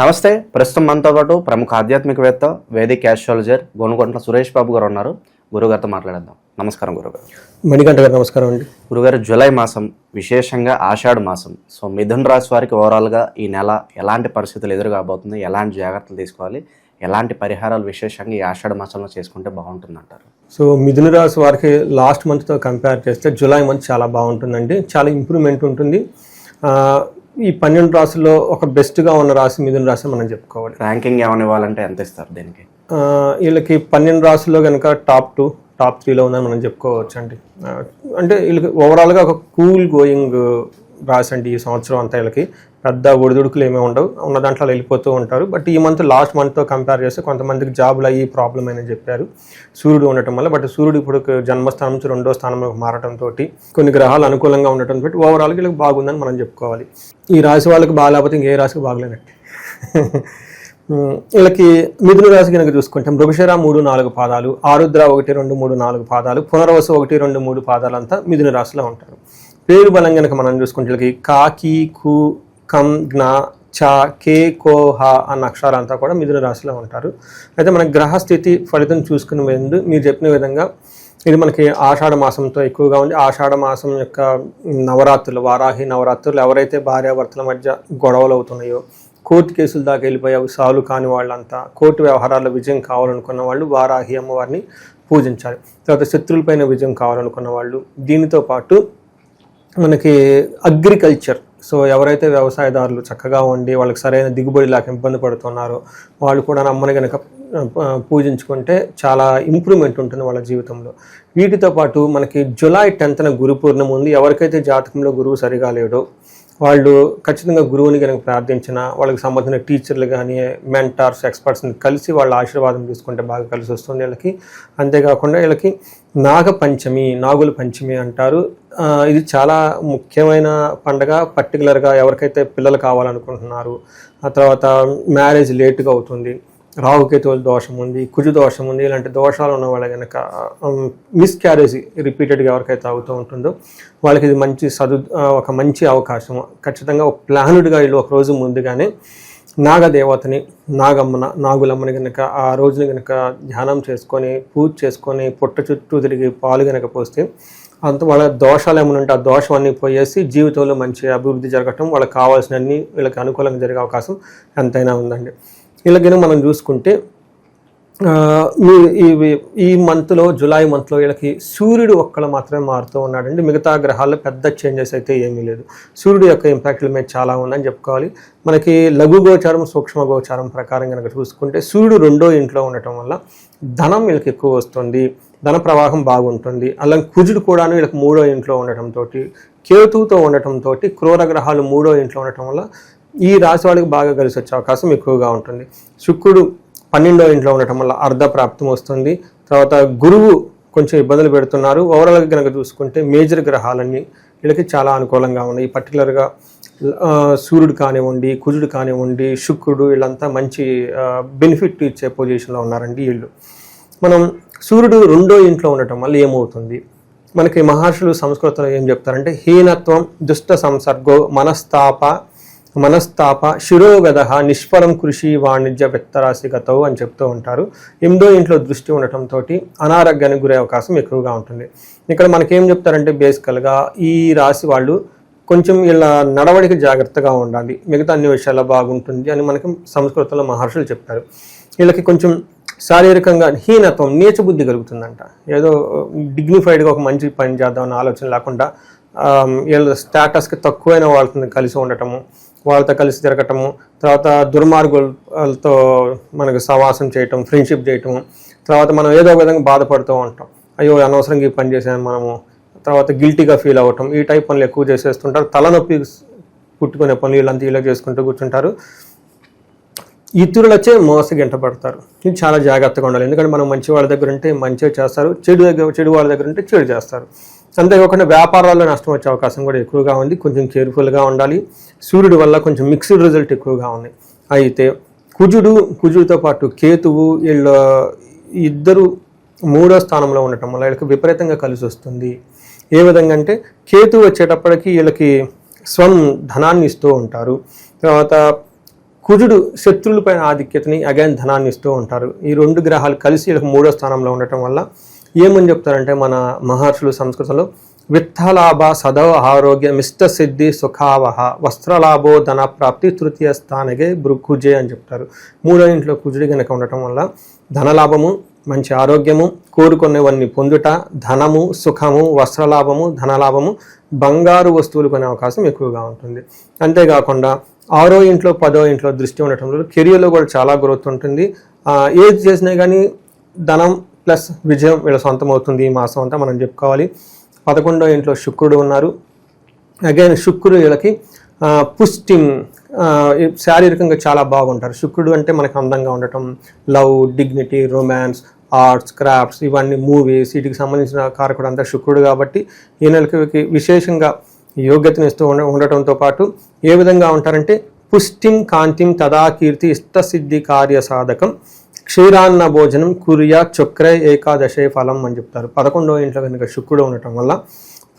నమస్తే. ప్రస్తుతం మనతో పాటు ప్రముఖ ఆధ్యాత్మికవేత్త వేదిక్ యాస్ట్రాలజర్ గోనుగొంట్ల సురేష్ బాబు గారు ఉన్నారు. గురుగారితో మాట్లాడేద్దాం. నమస్కారం గురుగారు మణికంఠ గారు నమస్కారం అండి. గురుగారు జూలై మాసం విశేషంగా ఆషాఢ మాసం. సో మిథున్ రాశి వారికి ఓవరాల్గా ఈ నెల ఎలాంటి పరిస్థితులు ఎదురుగాబోతుంది ఎలాంటి జాగ్రత్తలు తీసుకోవాలి? ఎలాంటి పరిహారాలు విశేషంగా ఈ ఆషాఢ మాసంలో చేసుకుంటే బాగుంటుంది అంటారు సో మిథున రాశి వారికి లాస్ట్ మంత్తో కంపేర్ చేస్తే జూలై మంత్ చాలా బాగుంటుందండి. చాలా ఇంప్రూవ్మెంట్ ఉంటుంది. ఈ పన్నెండు రాశుల్లో ఒక బెస్ట్గా ఉన్న రాశి మిథున రాశి మనం చెప్పుకోవాలి. ర్యాంకింగ్ ఏమైనా ఇవ్వాలంటే ఎంత ఇస్తారు దీనికి? వీళ్ళకి పన్నెండు రాశుల్లో కనుక టాప్ టూ టాప్ త్రీలో ఉందని మనం చెప్పుకోవచ్చు అండి. అంటే వీళ్ళకి ఓవరాల్గా ఒక కూల్ గోయింగ్ రాశి అండి ఈ సంవత్సరం అంతా వీళ్ళకి. పెద్ద ఒడిదుడుకులు ఏమీ ఉండవు. ఉన్న దాంట్లో వెళ్ళిపోతూ ఉంటారు. బట్ ఈ మంత్ లాస్ట్ మంత్తో కంపేర్ చేస్తే కొంతమందికి జాబులు అయ్యి ప్రాబ్లం అని చెప్పారు. సూర్యుడు ఉండటం వల్ల బట్ సూర్యుడు ఇప్పుడు జన్మస్థానం నుంచి రెండో స్థానంలోకి మారటంతో కొన్ని గ్రహాలు అనుకూలంగా ఉండటం బట్టి ఓవరాల్గా వీళ్ళకి బాగుందని మనం చెప్పుకోవాలి. ఈ రాశి వాళ్ళకి బాగాలేకపోతే ఇంకే రాశికి బాగలేనట్టు. వీళ్ళకి మిథున రాశి కనుక చూసుకుంటే మృగశిర మూడు నాలుగు పాదాలు ఆరుద్ర ఒకటి రెండు మూడు నాలుగు పాదాలు పునర్వస ఒకటి రెండు మూడు పాదాలు అంతా మిథున రాశిలో ఉంటారు. పేరు బలం కనుక మనం చూసుకుంటే వీళ్ళకి కాకి కు కం జ్ఞ చ కే కో హ అన్న అక్షరాలంతా కూడా మిథున రాశిలో ఉంటారు. అయితే మన గ్రహస్థితి ఫలితం చూసుకునే ముందు మీరు చెప్పిన విధంగా ఇది మనకి ఆషాఢ మాసంతో ఎక్కువగా ఉంది. ఆషాఢ మాసం యొక్క నవరాత్రులు వారాహి నవరాత్రులు ఎవరైతే భార్యాభర్తల మధ్య గొడవలు అవుతున్నాయో కోర్టు కేసులు దాకా వెళ్ళిపోయావు అవి కాని వాళ్ళంతా కోర్టు వ్యవహారాల్లో విజయం కావాలనుకున్న వాళ్ళు వారాహి అమ్మవారిని పూజించాలి. తర్వాత శత్రువులపైన విజయం కావాలనుకున్న వాళ్ళు దీనితో పాటు మనకి అగ్రికల్చర్ సో ఎవరైతే వ్యవసాయదారులు చక్కగా ఉండి వాళ్ళకి సరైన దిగుబడి లేక ఇబ్బంది పడుతున్నారో వాళ్ళు కూడా అమ్మని కనుక పూజించుకుంటే చాలా ఇంప్రూవ్మెంట్ ఉంటుంది వాళ్ళ జీవితంలో. వీటితో పాటు మనకి జులై టెన్త్న గురు పూర్ణిమ ఉంది. ఎవరికైతే జాతకంలో గురువు సరిగా లేడో వాళ్ళు ఖచ్చితంగా గురువుని కనుక ప్రార్థించిన వాళ్ళకి సంబంధించిన టీచర్లు కానీ మెంటార్స్ ఎక్స్పర్ట్స్ని కలిసి వాళ్ళ ఆశీర్వాదం తీసుకుంటే బాగా కలిసి వస్తుంది వీళ్ళకి. అంతేకాకుండా వీళ్ళకి నాగ పంచమి నాగుల పంచమి అంటారు. ఇది చాలా ముఖ్యమైన పండగ. పర్టికులర్గా ఎవరికైతే పిల్లలు కావాలనుకుంటున్నారు ఆ తర్వాత మ్యారేజ్ లేటుగా అవుతుంది. రాహుకేతువుల దోషం ఉంది కుజు దోషం ఉంది ఇలాంటి దోషాలు ఉన్న వాళ్ళ కనుక మిస్క్యారేజ్ రిపీటెడ్గా ఎవరికైతే అవుతూ ఉంటుందో వాళ్ళకి ఇది మంచి సదు ఒక మంచి అవకాశం. ఖచ్చితంగా ఒక ప్లానుడ్గా వీళ్ళు ఒక రోజు ముందుగానే నాగదేవతని నాగమ్మన నాగులమ్మని కనుక ఆ రోజుని కనుక ధ్యానం చేసుకొని పూజ చేసుకొని పుట్ట చుట్టూ తిరిగి పాలు కనుక పోస్తే అంత వాళ్ళ దోషాలు ఏమైనా ఉంటే ఆ దోషం అన్నీ పోయేసి జీవితంలో మంచి అభివృద్ధి జరగటం వాళ్ళకి కావాల్సినన్ని వీళ్ళకి అనుకూలంగా జరిగే అవకాశం ఎంతైనా ఉందండి. వీళ్ళకి మనం చూసుకుంటే ఆ, ఈ ఈ- మంత్లో జూలై మంత్లో వీళ్ళకి సూర్యుడు ఒక్కడు మాత్రమే మారుతూ ఉన్నాడండి. మిగతా గ్రహాల్లో పెద్ద చేంజెస్ అయితే ఏమీ లేదు. సూర్యుడు యొక్క ఇంపాక్ట్ల మీద చాలా ఉందని చెప్పుకోవాలి. మనకి లఘు గోచారం సూక్ష్మ గోచారం ప్రకారం కనుక చూసుకుంటే సూర్యుడు రెండో ఇంట్లో ఉండటం వల్ల ధనం వీళ్ళకి ఎక్కువ వస్తుంది. ధన ప్రవాహం బాగుంటుంది. అలాగే కుజుడు కూడాను వీళ్ళకి మూడో ఇంట్లో ఉండటంతో కేతువుతో ఉండటంతో క్రూర గ్రహాలు మూడో ఇంట్లో ఉండటం వల్ల ఈ రాశి వాళ్ళకి బాగా కలిసి వచ్చే అవకాశం ఎక్కువగా ఉంటుంది. శుక్రుడు పన్నెండో ఇంట్లో ఉండటం వల్ల అర్ధ ప్రాప్తం వస్తుంది. తర్వాత గురువు కొంచెం ఇబ్బందులు పెడుతున్నారు. ఓవరాల్గా కనుక చూసుకుంటే మేజర్ గ్రహాలన్నీ వీళ్ళకి చాలా అనుకూలంగా ఉన్నాయి. పర్టికులర్గా సూర్యుడు కానివ్వండి కుజుడు కానివ్వండి శుక్రుడు వీళ్ళంతా మంచి బెనిఫిట్ ఇచ్చే పొజిషన్లో ఉన్నారండి వీళ్ళు. మనం సూర్యుడు రెండో ఇంట్లో ఉండటం వల్ల ఏమవుతుంది? మనకి మహర్షులు సంస్కృతంలో ఏం చెప్తారంటే హీనత్వం దుష్ట సంసర్గో మనస్తాప మనస్తాప శిరోగద నిష్ఫలం కృషి వాణిజ్య విత్తరాశిగతవు అని చెప్తూ ఉంటారు. ఎనిమిదో ఇంట్లో దృష్టి ఉండటంతో అనారోగ్యానికి గురే అవకాశం ఎక్కువగా ఉంటుంది. ఇక్కడ మనకేం చెప్తారంటే బేసికల్గా ఈ రాశి వాళ్ళు కొంచెం వీళ్ళ నడవడికి జాగ్రత్తగా ఉండాలి. మిగతా అన్ని విషయాల్లో బాగుంటుంది అని మనకి సంస్కృతంలో మహర్షులు చెప్తారు. వీళ్ళకి కొంచెం శారీరకంగా హీనత్వం నీచ బుద్ధి కలుగుతుందంట. ఏదో డిగ్నిఫైడ్గా ఒక మంచి పని చేద్దామన్న ఆలోచన లేకుండా వీళ్ళ స్టేటస్కి తక్కువైన వాళ్ళతో కలిసి ఉండటము వాళ్ళతో కలిసి తిరగటము తర్వాత దుర్మార్గులతో మనకు సవాసం చేయటం ఫ్రెండ్షిప్ చేయటము తర్వాత మనం ఏదో ఒక విధంగా బాధపడుతూ ఉంటాం. అయ్యో అనవసరంగా ఈ పని చేసాను మనము. తర్వాత గిల్టీగా ఫీల్ అవ్వటం ఈ టైప్ పనులు ఎక్కువ చేసేస్తుంటారు. తలనొప్పి పుట్టుకునే పనులు వీళ్ళంతా ఇలా చేసుకుంటూ కూర్చుంటారు. ఇతరులచే మోసగింట పడతారు ఇది చాలా జాగ్రత్తగా ఉండాలి. ఎందుకంటే మనం మంచి వాళ్ళ దగ్గర ఉంటే మంచిగా చేస్తారు. చెడు దగ్గర చెడు వాళ్ళ దగ్గర ఉంటే చెడు చేస్తారు. అంతేకాకుండా వ్యాపారాల్లో నష్టం వచ్చే అవకాశం కూడా ఎక్కువగా ఉంది. కొంచెం కేర్ఫుల్గా ఉండాలి. సూర్యుడి వల్ల కొంచెం మిక్స్డ్ రిజల్ట్ ఎక్కువగా ఉంది. అయితే కుజుడు కుజుడితో పాటు కేతువు వీళ్ళ ఇద్దరు మూడో స్థానంలో ఉండటం వల్ల వీళ్ళకి విపరీతంగా కలిసి వస్తుంది. ఏ విధంగా అంటే కేతు వచ్చేటప్పటికి వీళ్ళకి స్వం ధనాన్ని ఇస్తూ ఉంటారు. తర్వాత కుజుడు శత్రువులపైన ఆధిక్యతని అగైన్ ధనాన్ని ఇస్తూ ఉంటారు. ఈ రెండు గ్రహాలు కలిసి వీళ్ళకి మూడో స్థానంలో ఉండటం వల్ల ఏమని చెప్తారంటే మన మహర్షులు సంస్కృతంలో విత్తలాభ సదవ ఆరోగ్య మిష్ట సిద్ధి సుఖావహ వస్త్రలాభో ధన ప్రాప్తి తృతీయ స్థానగే కుజే అని చెప్తారు. మూడో ఇంట్లో కుజుడి కనుక ఉండటం వల్ల ధనలాభము మంచి ఆరోగ్యము కోరుకునేవన్నీ పొందుట ధనము సుఖము వస్త్రలాభము ధనలాభము బంగారు వస్తువులు కొనే అవకాశం ఎక్కువగా ఉంటుంది. అంతేకాకుండా ఆరో ఇంట్లో పదో ఇంట్లో దృష్టి ఉండటం వల్ల కెరియర్లో కూడా చాలా గ్రోత్ ఉంటుంది. ఏది చేసినా కానీ ధనం ప్లస్ విజయం వీళ్ళ సొంతం అవుతుంది ఈ మాసం అంతా మనం చెప్పుకోవాలి. పదకొండో ఇంట్లో శుక్రుడు ఉన్నారు. అగైన్ శుక్రుడు వీళ్ళకి ఆ, పుష్టి శారీరకంగా చాలా బాగుంటారు. శుక్రుడు అంటే మనకు అందంగా ఉండటం love dignity romance arts crafts ఇవన్నీ మూవీస్ వీటికి సంబంధించిన కారకుడు అంతా శుక్రుడు కాబట్టి ఈ నెలకి విశేషంగా యోగ్యతను ఇస్తూ ఉండ ఉండటంతో పాటు ఏ విధంగా ఉంటారంటే పుష్టిం కాంతిం తదా కీర్తి ఇష్టసిద్ధి కార్య సాధకం. క్షీరాన్న భోజనం కురియా చక్రే ఏకాదశే ఫలం అని చెప్తారు. పదకొండవ ఇంట్లో కనుక శుక్రుడు ఉండటం వల్ల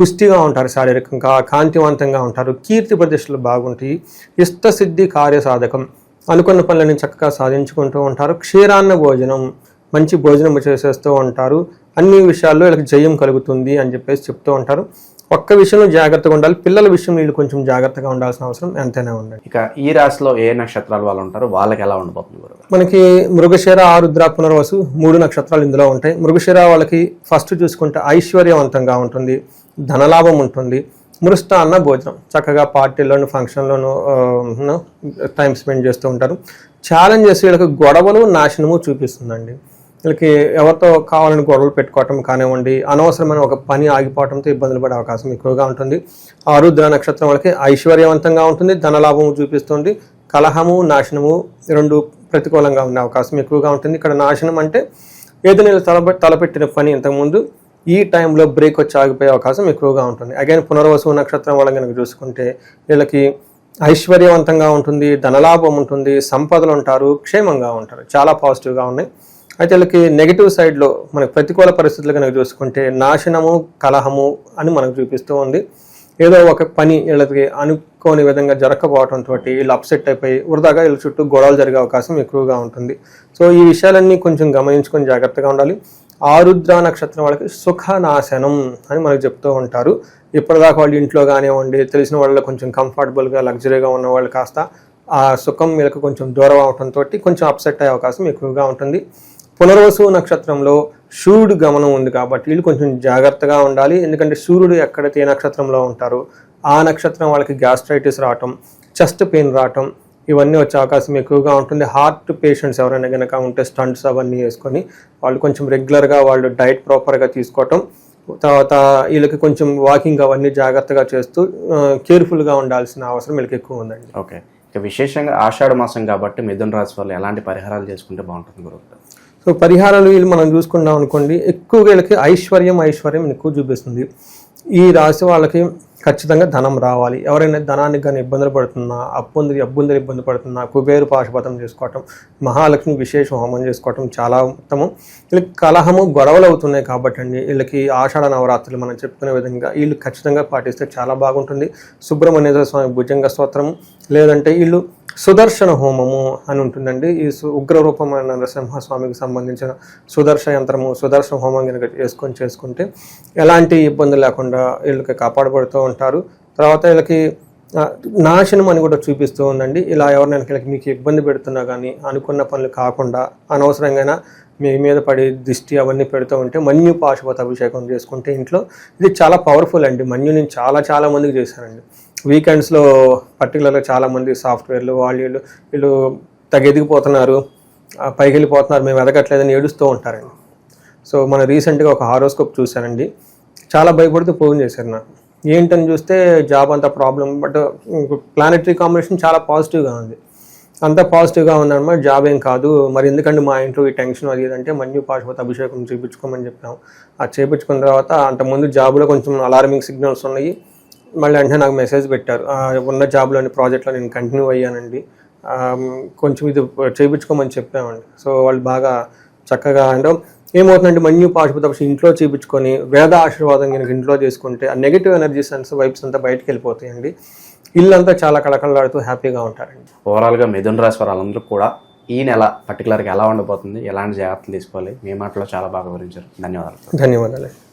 పుష్టిగా ఉంటారు శారీరకంగా కాంతివంతంగా ఉంటారు కీర్తి ప్రతిష్టలు బాగుంటాయి ఇష్టసిద్ధి కార్యసాధకం అనుకున్న పనులను చక్కగా సాధించుకుంటూ ఉంటారు. క్షీరాన్న భోజనం మంచి భోజనం చేసేస్తూ ఉంటారు. అన్ని విషయాల్లో వీళ్ళకి జయం కలుగుతుంది అని చెప్పేసి చెప్తూ ఉంటారు. ఒక్క విషయంలో జాగ్రత్తగా ఉండాలి పిల్లల విషయం వీళ్ళు కొంచెం జాగ్రత్తగా ఉండాల్సిన అవసరం ఎంతైనా ఉందండి ఇక ఈ రాశిలో ఏ నక్షత్రాల వాళ్ళు ఉంటారు వాళ్ళకి ఎలా ఉండబోతుంది మనకి మృగశిర ఆరుద్ర పునర్వసు మూడు నక్షత్రాలు ఇందులో ఉంటాయి. మృగశిర వాళ్ళకి ఫస్ట్ చూసుకుంటే ఐశ్వర్యవంతంగా ఉంటుంది ధనలాభం ఉంటుంది మృష్ట అన్న భోజనం. చక్కగా పార్టీల్లోను ఫంక్షన్లోను టైం స్పెండ్ చేస్తూ ఉంటారు. ఛాలెంజెస్ వీళ్ళకి గొడవలు నాశనము చూపిస్తుందండి. వీళ్ళకి ఎవరితో కావాలని గొడవలు పెట్టుకోవటం కానివ్వండి అనవసరమైన ఒక పని ఆగిపోవడంతో ఇబ్బందులు పడే అవకాశం ఎక్కువగా ఉంటుంది. ఆరుద్ర నక్షత్రం వాళ్ళకి ఐశ్వర్యవంతంగా ఉంటుంది ధనలాభము చూపిస్తుంది కలహము నాశనము రెండు ప్రతికూలంగా ఉండే అవకాశం ఎక్కువగా ఉంటుంది. ఇక్కడ నాశనం అంటే ఏదైనా నేను తలపె తలపెట్టిన పని ఇంతకుముందు ఈ టైంలో బ్రేక్ వచ్చి ఆగిపోయే అవకాశం ఎక్కువగా ఉంటుంది. అగైన్ పునర్వసు నక్షత్రం వల్ల కనుక చూసుకుంటే వీళ్ళకి ఐశ్వర్యవంతంగా ఉంటుంది ధనలాభం ఉంటుంది సంపదలు ఉంటారు క్షేమంగా ఉంటారు. చాలా పాజిటివ్గా ఉన్నాయి. అయితే వీళ్ళకి నెగిటివ్ సైడ్లో మనకు ప్రతికూల పరిస్థితులు కనుక చూసుకుంటే నాశనము కలహము అని మనకు చూపిస్తూ ఉంది. ఏదో ఒక పని వీళ్ళకి అనుకోని విధంగా జరగకపోవడంతో వీళ్ళు అప్సెట్ అయిపోయి వృధాగా వీళ్ళ చుట్టూ గొడవలు జరిగే అవకాశం ఎక్కువగా ఉంటుంది. సో ఈ విషయాలన్నీ కొంచెం గమనించుకొని జాగ్రత్తగా ఉండాలి. ఆరుద్ర నక్షత్రం వాళ్ళకి సుఖనాశనం అని మనకు చెప్తూ ఉంటారు. ఇప్పటిదాకా వాళ్ళు ఇంట్లో కానివ్వండి తెలిసిన వాళ్ళు కొంచెం కంఫర్టబుల్గా లగ్జరీగా ఉన్న వాళ్ళు కాస్త ఆ సుఖం వీళ్ళకి కొంచెం దూరం అవడంతో కొంచెం అప్సెట్ అయ్యే అవకాశం ఎక్కువగా ఉంటుంది. పునర్వసు నక్షత్రంలో సూర్యుడు గమనం ఉంది కాబట్టి వీళ్ళు కొంచెం జాగ్రత్తగా ఉండాలి. ఎందుకంటే సూర్యుడు ఎక్కడైతే ఏ నక్షత్రంలో ఉంటారో ఆ నక్షత్రం వాళ్ళకి గ్యాస్ట్రైటిస్ రావటం చెస్ట్ పెయిన్ రావటం ఇవన్నీ వచ్చే అవకాశం ఎక్కువగా ఉంటుంది. హార్ట్ పేషెంట్స్ ఎవరైనా కనుక ఉంటే స్టంట్స్ అవన్నీ వేసుకొని వాళ్ళు కొంచెం రెగ్యులర్గా వాళ్ళు డైట్ ప్రాపర్గా తీసుకోవటం తర్వాత వీళ్ళకి కొంచెం వాకింగ్ అవన్నీ జాగ్రత్తగా చేస్తూ కేర్ఫుల్గా ఉండాల్సిన అవసరం వీళ్ళకి ఎక్కువ ఉందండి. ఓకే. ఇక విశేషంగా ఆషాఢ మాసం కాబట్టి మిథున రాశి వాళ్ళు ఎలాంటి పరిహారాలు చేసుకుంటే బాగుంటుంది గురువు సో పరిహారాలు వీళ్ళు మనం చూసుకున్నాం అనుకోండి ఎక్కువ వీళ్ళకి ఐశ్వర్యం ఐశ్వర్యం ఎక్కువ చూపిస్తుంది. ఈ రాశి వాళ్ళకి ఖచ్చితంగా ధనం రావాలి. ఎవరైనా ధనానికి కానీ ఇబ్బందులు పడుతున్నా అప్పుంది అబ్బుందరి ఇబ్బంది పడుతున్నా కుబేరు పాశుపతం చేసుకోవటం మహాలక్ష్మి విశేష హోమం చేసుకోవటం చాలా ఉత్తమం. వీళ్ళకి కలహము గొడవలు అవుతున్నాయి కాబట్టి అండి వీళ్ళకి ఆషాఢ నవరాత్రులు మనం చెప్పుకునే విధంగా వీళ్ళు ఖచ్చితంగా పాటిస్తే చాలా బాగుంటుంది. సుబ్రహ్మణ్యేశ్వర స్వామి భుజంగ స్తోత్రం లేదంటే వీళ్ళు సుదర్శన హోమము అని ఉంటుందండి. ఈ సు- నరసింహస్వామికి సంబంధించిన సుదర్శ యంత్రము సుదర్శన హోమం కనుక చేసుకొని చేసుకుంటే ఎలాంటి ఇబ్బంది లేకుండా వీళ్ళకి కాపాడబడుతూ ఉంటారు. తర్వాత వీళ్ళకి నాశనం అని కూడా చూపిస్తూ ఉందండి. ఇలా ఎవరినైనా వీళ్ళకి మీకు ఇబ్బంది పెడుతున్నా కానీ అనుకున్న పనులు కాకుండా అనవసరంగా మీ మీద పడి దిష్టి అవన్నీ పెడుతూ ఉంటే మన్యు పాశుపత అభిషేకం చేసుకుంటే ఇంట్లో ఇది చాలా పవర్ఫుల్ అండి. మన్యు నేను చాలా చాలా మందికి చేశానండి. వీకెండ్స్లో పర్టికులర్గా చాలామంది సాఫ్ట్వేర్లు వాళ్ళు వీళ్ళు వీళ్ళు తగ్గ ఎదిగిపోతున్నారు పైకి వెళ్ళిపోతున్నారు మేము ఎదగట్లేదని ఏడుస్తూ ఉంటారండి. సో మన రీసెంట్గా ఒక హారోస్కోప్ చూశానండి. చాలా భయపడుతూ ఫోన్ చేశారు నాకు ఏంటని చూస్తే జాబ్ అంతా ప్రాబ్లం బట్ ప్లానెటరీ కాంబినేషన్ చాలా పాజిటివ్గా ఉంది. అంతా పాజిటివ్గా ఉందన్నమాట జాబ్ ఏం కాదు. మరి ఎందుకంటే మా ఇంట్లో ఈ టెన్షన్ అది అంటే మన్యు పాశుపత అభిషేకం చేయించుకోమని చెప్పాం. అది చేయించుకున్న తర్వాత అంతకుముందు జాబ్లో కొంచెం అలార్మింగ్ సిగ్నల్స్ ఉన్నాయి. మళ్ళీ వెంటనే నాకు మెసేజ్ పెట్టారు. ఉన్న జాబ్లోని ప్రాజెక్ట్లో నేను కంటిన్యూ అయ్యానండి. కొంచెం ఇది చేయించుకోమని చెప్పామండి. సో వాళ్ళు బాగా చక్కగా అంటే ఏమవుతుందంటే మన్యు పాశుపత అభిషేకం ఇంట్లో చేయించుకొని వేద ఆశీర్వాదం కనుక ఇంట్లో చేసుకుంటే ఆ నెగిటివ్ ఎనర్జీస్ అండ్ వైబ్స్ అంతా బయటకు వెళ్ళిపోతాయండి. ఇల్లంతా చాలా కళకళలాడుతూ హ్యాపీగా ఉంటారండి. ఓవరాల్గా మిథున రాశి వారు వాళ్ళందరూ కూడా ఈ నెల పర్టికులర్గా ఎలా ఉండబోతుంది? ఎలాంటి జాగ్రత్తలు తీసుకోవాలి? మీ మాటలో చాలా బాగా వివరించారు. ధన్యవాదాలు. ధన్యవాదాలు.